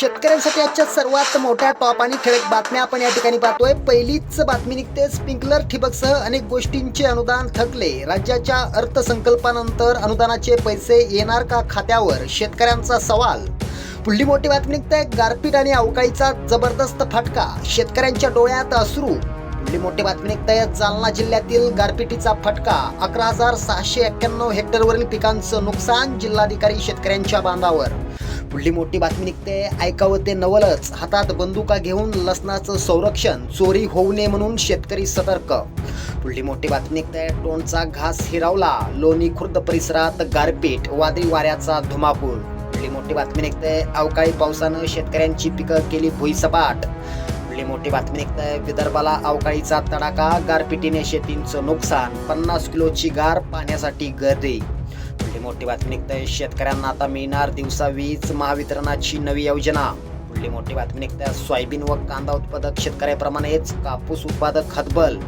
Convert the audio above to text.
शेतकऱ्यांसाठी आजच्या सर्वात मोठ्या टॉप आणि ठळक बातम्या आपण या ठिकाणी पाहतोय. पहिलीच बातमी निघते. स्प्रिंकलर ठिबकसह अनेक गोष्टींचे अनुदान थकले. राज्याच्या अर्थसंकल्पानंतर अनुदानाचे पैसे येणार का खात्यावर? शेतकऱ्यांचा सवाल. पुढली मोठी बातमी निघते. गारपीट आणि अवकाळीचा जबरदस्त फटका. शेतकऱ्यांच्या डोळ्यात अश्रू. पुढली मोठी बातमी निघते. जालना जिल्ह्यातील गारपिटीचा फटका. अकरा हजार सहाशे एक्क्याण्णव हेक्टरवरील पिकांचं नुकसान जिल्हाधिकारी शेतकऱ्यांच्या बांधावर. पुढली मोठी बातमी निघते. ऐकावं ते नवलच. हातात बंदुका घेऊन लसणाचं संरक्षण. चोरी होऊ नये म्हणून शेतकरी सतर्क. पुढली मोठी बातमी निघते. टोनचा घास हिरावला. लोणी खुर्द परिसरात गारपीट. वादळी वाऱ्याचा धुमाकूळ. पुढली मोठी बातमी निघते. अवकाळी पावसानं शेतकऱ्यांची पिकं केली भुईसपाट. पुढली मोठी बातमी निघते. विदर्भाला अवकाळीचा तडाखा. गारपिटीने शेतींचं नुकसान. पन्नास किलोची गार पाण्यासाठी गर्दी. पुढली मोठी बातमी निघते शेतकऱ्यांना आता मिळणार दिवसा वीज महावितरणाची नवी योजना. पुढली मोठी बातमी निघते सोयाबीन व कांदा उत्पादक शेतकऱ्याप्रमाणेच कापूस उत्पादक खतबल